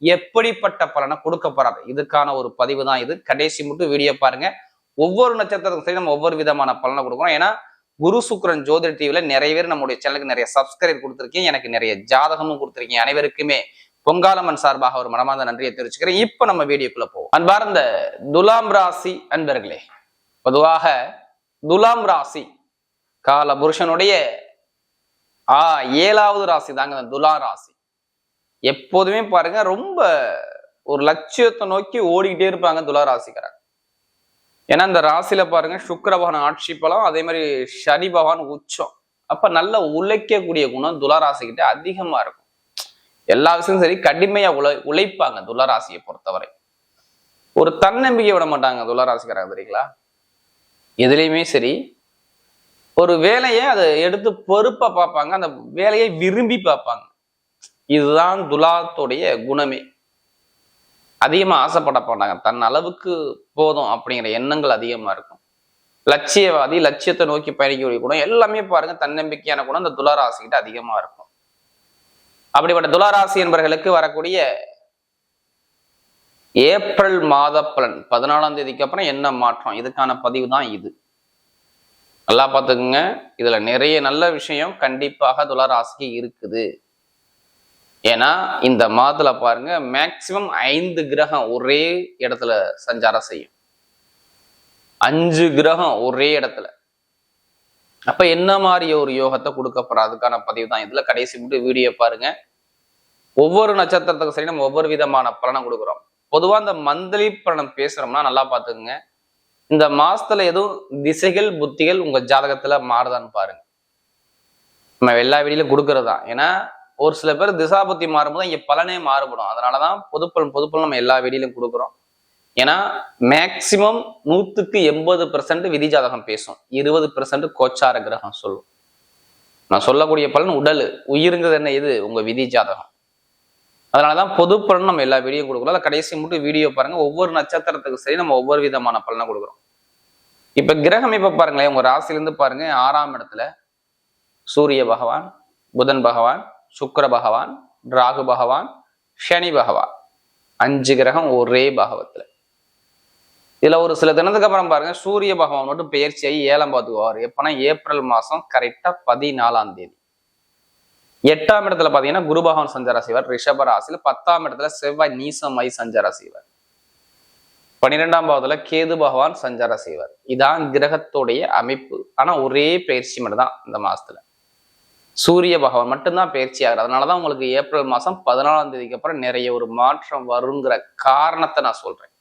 எப்படிப்பட்ட பலனை கொடுக்க போறாரு இதுக்கான ஒரு பதிவு தான் இது. கடைசி மட்டும் வீடியோ பாருங்க. ஒவ்வொரு நட்சத்திரத்துக்கும் சரி நம்ம ஒவ்வொரு விதமான பலனை கொடுக்குறோம். ஏன்னா குரு சுக்ரன் ஜோதிட டிவில நிறைய பேர் நம்முடைய சேனலுக்கு நிறைய சப்ஸ்கிரைப் கொடுத்துருக்கீங்க. எனக்கு நிறைய ஜாதகமும் கொடுத்துருக்கீங்க. அனைவருக்குமே பொங்காலம்மன் சார்பாக ஒரு மனமார்ந்த நன்றியை தெரிவிச்சுக்கிறேன். இப்ப நம்ம வீடியோக்குள்ள போவோம். அன்பார்ந்த துலாம் ராசி அன்பர்களே பொதுவாக துலாம் ராசி கால புருஷனுடைய ஆஹ் ஏழாவது ராசி தாங்க துலா ராசி. எப்போதுமே பாருங்க ரொம்ப ஒரு லட்சியத்தை நோக்கி ஓடிக்கிட்டே இருப்பாங்க துலா ராசிக்காரங்க ஏன்னா இந்த ராசியில பாருங்க சுக்கர பகவான் ஆட்சி பலம் அதே மாதிரி சனி பகவான் உச்சம். அப்ப நல்ல உழைக்கக்கூடிய குணம் துலாராசிக்கிட்ட அதிகமா இருக்கும். எல்லா விஷயமும் சரி கடுமையா உழை உழைப்பாங்க துலாராசியை பொறுத்தவரை. ஒரு தன்னம்பிக்கை விட மாட்டாங்க துலாராசிக்காரங்க தெரியுங்களா? எதுலேயுமே சரி ஒரு வேலையை அதை எடுத்து பொறுப்பா பார்ப்பாங்க அந்த வேலையை விரும்பி பார்ப்பாங்க. இதுதான் துலாத்துடைய குணமே. அதிகமாக ஆசைப்பட மாட்டாங்க. தன் அளவுக்கு போதும் அப்படிங்கிற எண்ணங்கள் அதிகமாக இருக்கும். லட்சியவாதி லட்சியத்தை நோக்கி பயணிக்கக்கூடிய குணம் எல்லாமே பாருங்க தன்னம்பிக்கையான குணம் இந்த துளாராசிக்கிட்ட அதிகமாக இருக்கும். அப்படிப்பட்ட துளாராசி என்பவர்களுக்கு வரக்கூடிய ஏப்ரல் மாத பலன் பதினாலாம் தேதிக்கு அப்புறம் என்ன மாற்றம்? இதுக்கான பதிவு தான் இது. நல்லா பார்த்துக்குங்க. இதில் நிறைய நல்ல விஷயம் கண்டிப்பாக துளராசிக்கு இருக்குது. ஏன்னா இந்த மாதத்துல பாருங்க மேக்சிமம் ஐந்து கிரகம் ஒரே இடத்துல சஞ்சாரம் செய்யும். அஞ்சு கிரகம் ஒரே இடத்துல. அப்ப என்ன மாதிரி ஒரு யோகத்தை கொடுக்க போற? அதுக்கான பதிவு தான் இதுல. கடைசி மட்டும் வீடியோ பாருங்க. ஒவ்வொரு நட்சத்திரத்துக்கும் சரி நம்ம ஒவ்வொரு விதமான பலனை கொடுக்குறோம். பொதுவா இந்த மந்த்லி பலனம் பேசுறோம்னா நல்லா பார்த்துக்குங்க. இந்த மாசத்துல எதுவும் திசைகள் புத்திகள் உங்க ஜாதகத்துல மாறுதான்னு பாருங்க. நம்ம எல்லா வீடியிலும் கொடுக்கறதா ஏன்னா ஒரு சில பேர் திசாபுத்தி மாறும்போது இங்கே பலனே மாறுபடும். அதனாலதான் பொதுப்பலன் பொதுப்பலன் நம்ம எல்லா வீடியிலும் கொடுக்குறோம். ஏன்னா மேக்சிமம் நூத்துக்கு எண்பது பெர்சன்ட் விதி ஜாதகம் பேசும். இருபது பெர்சன்ட் கோச்சார கிரகம் சொல்லும். நான் சொல்லக்கூடிய பலன் உடல். உயிருங்கிறது என்ன இது உங்க விதி ஜாதகம் அதனாலதான் பொது பலன் நம்ம எல்லா வீடியோ கொடுக்குறோம். அதை கடைசி மட்டும் வீடியோ பாருங்க. ஒவ்வொரு நட்சத்திரத்துக்கு சரி நம்ம ஒவ்வொரு விதமான பலனை கொடுக்குறோம். இப்ப கிரகம் இப்ப பாருங்களேன். உங்க ராசிலேருந்து பாருங்க ஆறாம் இடத்துல சூரிய பகவான் புதன் பகவான் சுக்கர பகவான் ராகு பகவான் சனி பகவான். அஞ்சு கிரகம் ஒரே பாகவத்தில். இதுல ஒரு சில தினத்துக்கு அப்புறம் பாருங்க சூரிய பகவான் மட்டும் பயிற்சியாகி ஏழாம் பாத்துக்குவார் எப்பனா ஏப்ரல் மாசம் கரெக்டா பதினாலாம் தேதி. எட்டாம் இடத்துல பாத்தீங்கன்னா குரு பகவான் சஞ்சார செய்வார். ரிஷப ராசியில் பத்தாம் இடத்துல செவ்வாய் நீசமாய் சஞ்சார செய்வார். பன்னிரெண்டாம் பாவத்துல கேது பகவான் சஞ்சார செய்வார். இதான் கிரகத்துடைய அமைப்பு. ஆனா ஒரே பயிற்சி மட்டும் தான் இந்த மாசத்துல. சூரிய பகவான் மட்டும்தான் பயிற்சி ஆகுது. அதனாலதான் உங்களுக்கு ஏப்ரல் மாசம் பதினாலாம் தேதிக்கு அப்புறம் நிறைய ஒரு மாற்றம் வருங்கிற காரணத்தை நான் சொல்றேன்.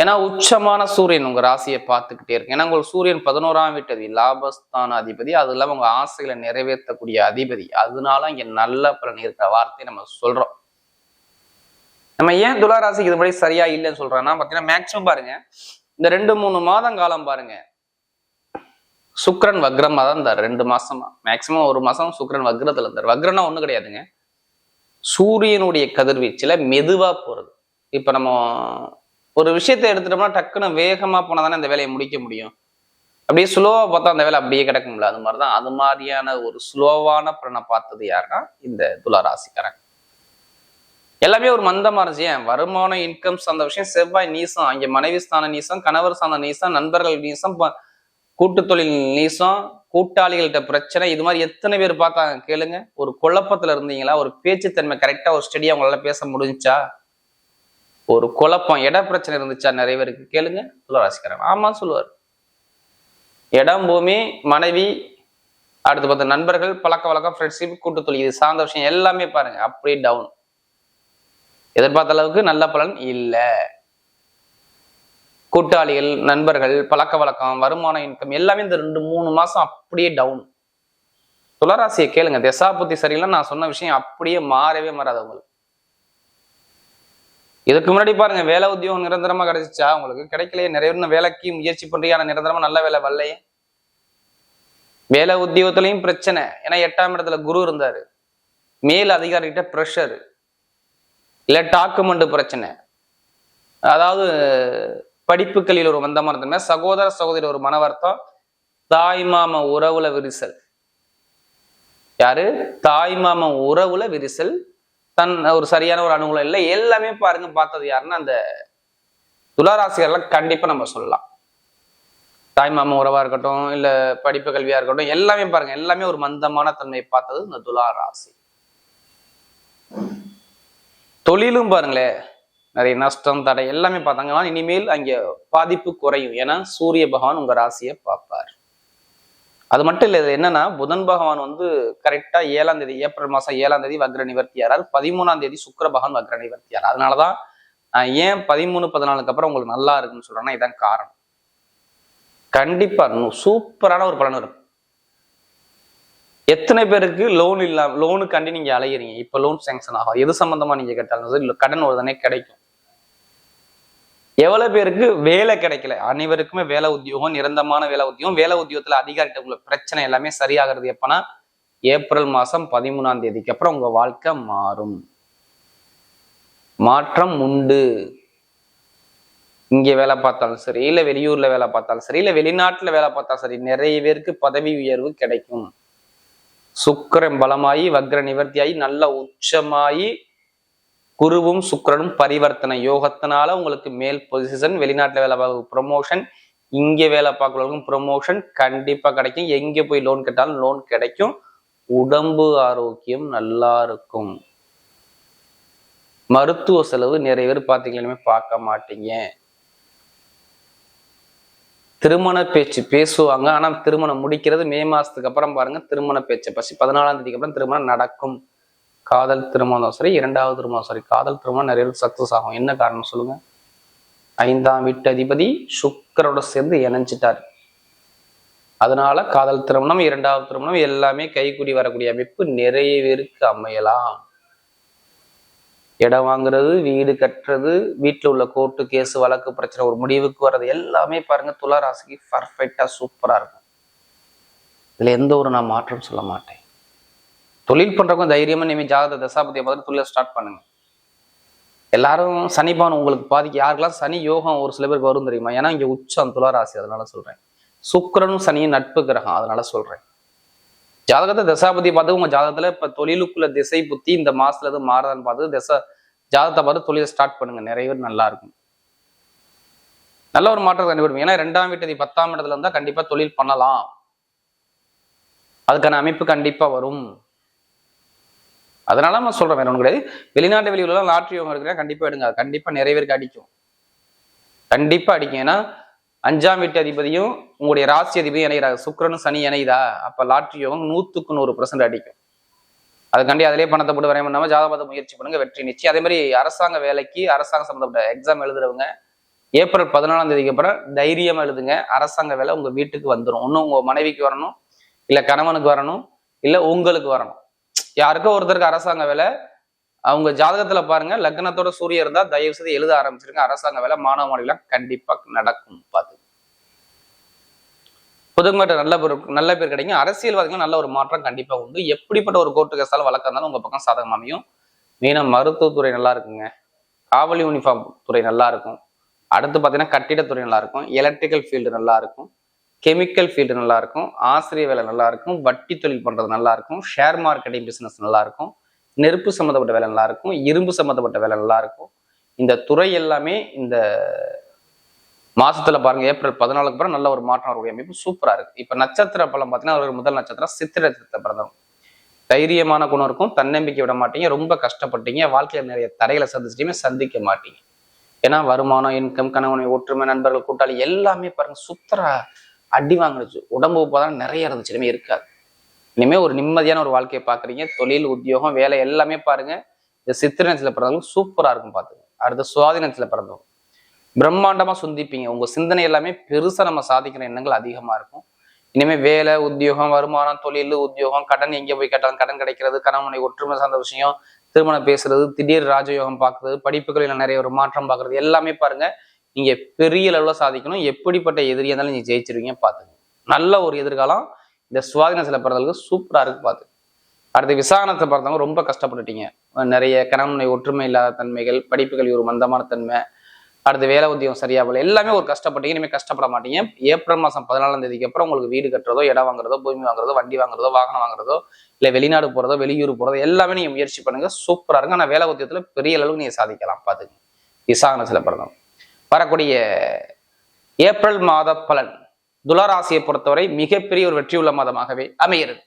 ஏன்னா உச்சமான சூரியன் உங்க ராசியை பார்த்துக்கிட்டே இருக்கு. ஏன்னா உங்கள் சூரியன் பதினோராம் வீட்டதி லாபஸ்தான அதிபதி. அது இல்லாம உங்க ஆசைகளை நிறைவேற்றக்கூடிய அதிபதி. அதனால இங்க நல்ல பலன் இருக்கிற வார்த்தையை நம்ம சொல்றோம். நம்ம ஏன் துளாராசிக்கு மாதிரி சரியா இல்லைன்னு சொல்றோம்னா பாத்தீங்கன்னா மேக்சிமம் பாருங்க. இந்த ரெண்டு மூணு மாதம் காலம் பாருங்க. சுக்ரன் வக்ரமாக தான் இருந்தார். ரெண்டு மாசமா. மேக்சிமம் ஒரு மாசம் சுக்ரன் வக்ரத்தில் இருந்தார். வக்ரனா ஒன்றும் கிடையாதுங்க. சூரியனுடைய கதிர்வீச்சில் மெதுவாக போகிறது இப்போ நம்ம ஒரு விஷயத்தை எடுத்துட்டோம்னா டக்குன்னு வேகமாக போனால் தானே அந்த வேலையை முடிக்க முடியும். அப்படியே ஸ்லோவாக பார்த்தா அந்த வேலை அப்படியே கிடக்கும்ல. அது மாதிரி தான் அது மாதிரியான ஒரு ஸ்லோவான பலனை பார்த்தது யாருன்னா இந்த துலா எல்லாமே ஒரு மந்தமா இருந்துச்சு. ஏன்? வருமானம் இன்கம்ஸ் அந்த விஷயம். செவ்வாய் நீசம் அங்கே மனைவி ஸ்தான நீசம் கணவர் சார்ந்த நீசம் நண்பர்கள் நீசம் கூட்டு தொழில் நீசம் கூட்டாளிகள்கிட்ட பிரச்சனை இது மாதிரி எத்தனை பேர் பார்த்தாங்க? கேளுங்க. ஒரு குழப்பத்துல இருந்தீங்களா? ஒரு பேச்சுத்தன்மை கரெக்டா ஒரு ஸ்டடியா உங்களால பேச முடிஞ்சா? ஒரு குழப்பம் இட பிரச்சனை இருந்துச்சா? நிறைய பேருக்கு கேளுங்க. துளராசிக்காரன் ஆமா சொல்லுவார். இடம் பூமி மனைவி அடுத்து பார்த்த நண்பர்கள் பழக்க வழக்கம் ஃப்ரெண்ட்ஷிப் கூட்டு தொழில் இது சார்ந்த விஷயம் எல்லாமே பாருங்க. அப்படியே டவுன் எதிர்பார்த்த அளவுக்கு நல்ல பலன் இல்லை. கூட்டாளிகள் நண்பர்கள் பழக்க வழக்கம் வருமான இன்கம் எல்லாமே இந்த ரெண்டு மூணு மாசம் அப்படியே டவுன் துளராசியை கேளுங்க. தசாபுத்தி சரியில்லை நான் சொன்ன விஷயம் அப்படியே மாறவே மாறாது உங்களுக்கு இதுக்கு முன்னாடி பாருங்க வேலை உத்தியோகம் நிரந்தரமா கிடைச்சிச்சா? உங்களுக்கு கிடைக்கலையே. நிறைய இன்னும் வேலைக்கு முயற்சி பண்றீங்க. ஆனா நிரந்தரமா நல்ல வேலை வரலையே. வேலை உத்தியோகத்திலையும் பிரச்சனை. ஏன்னா எட்டாம் இடத்துல குரு இருந்தாரு. மேல் அதிகாரிகிட்ட ப்ரெஷர் இல்லை டாக்குமெண்ட் பிரச்சனை. அதாவது படிப்புகளில் ஒரு மந்தமா இருந்தமே சகோதர சகோதரி ஒரு மன வருத்தம் தாய் மாம உறவுல விரிசல். யாரு? தாய் மாம உறவுல விரிசல். தன் ஒரு சரியான ஒரு அனுகூலம் இல்லை. எல்லாமே பாருங்க பார்த்தது யாருன்னா அந்த துளாராசிகர்லாம் கண்டிப்பா நம்ம சொல்லலாம். தாய் மாம உறவா இருக்கட்டும் இல்ல படிப்பு கல்வியா இருக்கட்டும் எல்லாமே பாருங்க எல்லாமே ஒரு மந்தமான தன்மையை பார்த்தது இந்த துளாராசி. தொழிலும் பாருங்களேன் நிறைய நஷ்டம் தடை எல்லாமே பார்த்தாங்கன்னா இனிமேல் அங்க பாதிப்பு குறையும். ஏன்னா சூரிய பகவான் உங்க ராசியை பார்ப்பார். அது மட்டும் இல்லை இது என்னன்னா புதன் பகவான் வந்து கரெக்டா ஏழாம் தேதி ஏப்ரல் மாதம் ஏழாம் தேதி வக்ர நிவர்த்தியாரார் பதிமூணாம் தேதி சுக்கர பகவான் வக்ர நிவர்த்தியார். அதனாலதான் நான் ஏன் பதிமூணு பதினாலுக்கு அப்புறம் உங்களுக்கு நல்லா இருக்குன்னு சொல்றேன்னா இதான் காரணம். கண்டிப்பா சூப்பரான ஒரு பலன் வரும். எத்தனை பேருக்கு லோன் இல்லாம லோனுக்காண்டி நீங்க அலையிறீங்க? இப்ப லோன் சேங்ஷன் ஆகும். எது சம்பந்தமா நீங்க கேட்டாலும் சரி, இல்ல கடன் உடனே கிடைக்கும். எவ்வளவு பேருக்கு வேலை கிடைக்கல? அனைவருக்குமே வேலை உத்தியோகம் நிரந்தரமான வேலை உத்தியோகம். வேலை உத்தியோகத்துல அதிகாரிகிட்ட உள்ள பிரச்சனை எல்லாமே சரியாகிறது எப்பனா ஏப்ரல் மாசம் பதிமூணாம் தேதிக்கு அப்புறம் உங்க வாழ்க்கை மாறும். மாற்றம் உண்டு. இங்க வேலை பார்த்தாலும் சரி இல்ல வெளியூர்ல வேலை பார்த்தாலும் சரி இல்ல வெளிநாட்டுல வேலை பார்த்தாலும் சரி நிறைய பேருக்கு பதவி உயர்வு கிடைக்கும். சுக்கிரன் பலமாயி வக்ர நிவர்த்தியாகி நல்ல உச்சமாயி குருவும் சுக்கிரனும் பரிவர்த்தனை. யோகத்தினால உங்களுக்கு மேல் பொசிஷன் வெளிநாட்டில் வேலை பார்க்க ப்ரொமோஷன் இங்கே வேலை பார்க்குறவங்களுக்கும் ப்ரொமோஷன் கண்டிப்பாக கிடைக்கும். எங்கே போய் லோன் கேட்டாலும் லோன் கிடைக்கும். உடம்பு ஆரோக்கியம் நல்லா இருக்கும். மருத்துவ செலவு நிறைய பேர் பார்த்தீங்களே? பார்க்க மாட்டீங்க. திருமண பேச்சு பேசுவாங்க. ஆனால் திருமணம் முடிக்கிறது மே மாதத்துக்கு அப்புறம் பாருங்க திருமண பேச்சு. பசி பதினாலாம் தேதிக்கு அப்புறம் திருமணம் நடக்கும். காதல் திருமணம் சரி இரண்டாவது திருமணம். சரி காதல் திருமணம் நிறைய பேருக்கு சக்சஸ் ஆகும். என்ன காரணம் சொல்லுங்க? ஐந்தாம் வீட்டு அதிபதி சுக்கரோட சேர்ந்து இணைஞ்சிட்டார். அதனால காதல் திருமணம் இரண்டாவது திருமணம் எல்லாமே கைக்குடி வரக்கூடிய அமைப்பு நிறைய பேருக்கு அமையலாம். இடம் வாங்குறது வீடு கட்டுறது வீட்டில் உள்ள கோர்ட்டு கேஸ் வழக்கு பிரச்சனை ஒரு முடிவுக்கு வர்றது எல்லாமே பாருங்க துளா ராசிக்கு பர்ஃபெக்டா சூப்பரா இருக்கும். இதுல எந்த ஒரு நான் மாற்றம் சொல்ல மாட்டேன். தொழில் பண்றவங்க தைரியமாக இனிமேல் ஜாதக தசாபதியை பார்த்து தொழில ஸ்டார்ட் பண்ணுங்க. எல்லாரும் சனிபானம் உங்களுக்கு பாதிக்கு யாருக்கெல்லாம் சனி யோகம் ஒரு சில பேருக்கு வரும் தெரியுமா? ஏன்னா இங்கே உச்சம் துளாராசி அதனால சொல்றேன். சுக்கிரனும் சனியும் நட்பு கிரகம் அதனால சொல்றேன். ஜாதகத்தை தசாபதியை பார்த்து உங்க ஜாதகத்துல இப்ப தொழிலுக்குள்ள திசை புத்தி இந்த மாசத்துல எதுவும் மாறுதான்னு பார்த்து திசை ஜாதகத்தை பார்த்து தொழிலை ஸ்டார்ட் பண்ணுங்க. நிறைய பேர் நல்லா இருக்கும். நல்ல ஒரு மாற்றம் கண்டுபிடிப்போம் ஏன்னா ரெண்டாம் வீட்டு பத்தாம் இடத்துல இருந்தால் கண்டிப்பா தொழில் பண்ணலாம். அதுக்கான அமைப்பு கண்டிப்பா வரும். அதனால நான் சொல்றேன் வேற ஒன்றும் கிடையாது. வெளிநாட்டு வெளியூர்லாம் லாட்ரி யோகம் இருக்கிறா கண்டிப்பா எடுங்க. அது கண்டிப்பா நிறைய பேருக்கு அடிக்கும். கண்டிப்பா அடிக்கும். ஏன்னா அஞ்சாம் வீட்டு அதிபதியும் உங்களுடைய ராசி அதிபதியும் இணைகிறாங்க சுக்கரனும் சனி இணையுதா? அப்ப லாட்ரி யோகம் நூத்துக்கு நூறு பர்சன்ட் அடிக்கும். அதுக்காண்டி அதிலே பணத்தை போட்டு வரைய பண்ணாம ஜாதகத்தை முயற்சி பண்ணுங்க வெற்றி நிச்சயம். அதே மாதிரி அரசாங்க வேலைக்கு அரசாங்க சம்பந்தப்பட்ட எக்ஸாம் எழுதுறவங்க ஏப்ரல் பதினாலாம் தேதிக்கு அப்புறம் தைரியமா எழுதுங்க. அரசாங்க வேலை உங்க வீட்டுக்கு வந்துடும் ஒன்றும் உங்க மனைவிக்கு வரணும் இல்ல கணவனுக்கு வரணும் இல்ல உங்களுக்கு வரணும். யாருக்கோ ஒருத்தருக்கு அரசாங்க வேலை. அவங்க ஜாதகத்துல பாருங்க லக்னத்தோட சூரியன் இருந்தா தயவு செய்து எழுத ஆரம்பிச்சிருங்க. அரசாங்க வேலை மாணவ மாணவிலாம் கண்டிப்பா நடக்கும் பார்த்து புதுமட்ட நல்ல பேர் நல்ல பேர் கிடைக்கும் அரசியல்வாதிகள் நல்ல ஒரு மாற்றம் கண்டிப்பா உண்டு. எப்படிப்பட்ட ஒரு கோர்ட்டு கேஸாலும் வழக்கம் இருந்தாலும் உங்க பக்கம் சாதகம் அமையும். மெயினா மருத்துவத்துறை நல்லா இருக்குங்க. காவல் யூனிஃபார்ம் துறை நல்லா இருக்கும். அடுத்து பார்த்தீங்கன்னா கட்டிடத்துறை நல்லா இருக்கும். எலக்ட்ரிக்கல் ஃபீல்டு நல்லா இருக்கும். கெமிக்கல் ஃபீல்டு நல்லாயிருக்கும் ஆசிரியர் வேலை நல்லாயிருக்கும் வட்டி தொழில் பண்ணுறது நல்லாயிருக்கும் ஷேர் மார்க்கெட்டிங் பிஸ்னஸ் நல்லாயிருக்கும் நெருப்பு சம்மந்தப்பட்ட வேலை நல்லாயிருக்கும் இரும்பு சம்மந்தப்பட்ட வேலை நல்லாயிருக்கும் இந்த துறை எல்லாமே இந்த மாசத்துல பாருங்க ஏப்ரல் பதினாலுக்கு அப்புறம் நல்ல ஒரு மாற்றம் வரக்கூடிய அமைப்பு சூப்பரா இருக்கு. இப்ப நட்சத்திர பலம் பார்த்தீங்கன்னா ஒரு முதல் நட்சத்திரம் சித்திர நட்சத்திரத்தை பிறந்தவங்க தைரியமான குணம் இருக்கும் தன்னம்பிக்கை விட மாட்டீங்க ரொம்ப கஷ்டப்பட்டீங்க வாழ்க்கையில நிறைய தடைகளை சந்திச்சிட்டுமே சந்திக்க மாட்டீங்க. ஏன்னா வருமானம் இன்கம் கணவனை ஒற்றுமை நண்பர்கள் கூட்டாளி எல்லாமே பாருங்க சுத்தரா அடி வாங்கிடுச்சு உடம்பு பார்த்தா நிறைய இருந்துச்சு. இனிமே இருக்காது. இனிமே ஒரு நிம்மதியான ஒரு வாழ்க்கையை பாக்குறீங்க தொழில் உத்தியோகம் வேலை எல்லாமே பாருங்க. இந்த சித்திரனத்துல பிறந்தவங்க சூப்பராக இருக்கும் பார்த்துங்க. அடுத்து சுவாதினத்துல பிறந்தவங்க. பிரம்மாண்டமா சிந்திப்பீங்க. உங்க சிந்தனை எல்லாமே பெருசா நம்ம சாதிக்கிற எண்ணங்கள் அதிகமாக இருக்கும். இனிமேல் வேலை உத்தியோகம் வருமானம் தொழில் உத்தியோகம் கடன் எங்கே போய் கேட்டாலும் கடன் கிடைக்கிறது கணவனை ஒற்றுமை சார்ந்த விஷயம் திருமணம் பேசுறது திடீர் ராஜயோகம் பார்க்கறது படிப்புகளில் நிறைய ஒரு மாற்றம் பார்க்கறது எல்லாமே பாருங்கள் நீங்க பெரிய லெவலில் சாதிக்கணும். எப்படிப்பட்ட எதிரியா இருந்தாலும் நீங்க ஜெயிச்சிருவீங்க பார்த்துங்க நல்ல ஒரு எதிர்காலம். இந்த சுவாதினத்துல பிறந்தவங்களுக்கு சூப்பரா இருக்கு பார்த்து அடுத்து விசாரணத்தை பார்த்தவங்க ரொம்ப கஷ்டப்பட்டுட்டீங்க. நிறைய கணவனை ஒற்றுமை இல்லாத தன்மைகள் படிப்புகள் ஒரு மந்தமான தன்மை. அடுத்து வேலை உத்தியோகம் சரியா போல எல்லாமே ஒரு கஷ்டப்பட்டீங்க இனிமேல் கஷ்டப்பட மாட்டீங்க. ஏப்ரல் மாதம் பதினாலாம் தேதிக்கு அப்புறம் உங்களுக்கு வீடு கட்டுறதோ இடம் வாங்குறதோ பூமி வாங்குறதோ வண்டி வாங்குறதோ வாகனம் வாங்குறதோ இல்லை வெளிநாடு போறதோ வெளியூர் போகிறதோ எல்லாமே நீங்கள் முயற்சி பண்ணுங்க. சூப்பராக இருக்கும் ஆனால் வேலை உத்தியத்தில் பெரிய அளவுக்கு நீங்கள் சாதிக்கலாம் பாத்துங்க சில பிறந்தவங்க வரக்கூடிய ஏப்ரல் மாத பலன் துளராசியை பொறுத்தவரை மிகப்பெரிய ஒரு வெற்றியுள்ள மாதமாகவே அமைகிறது.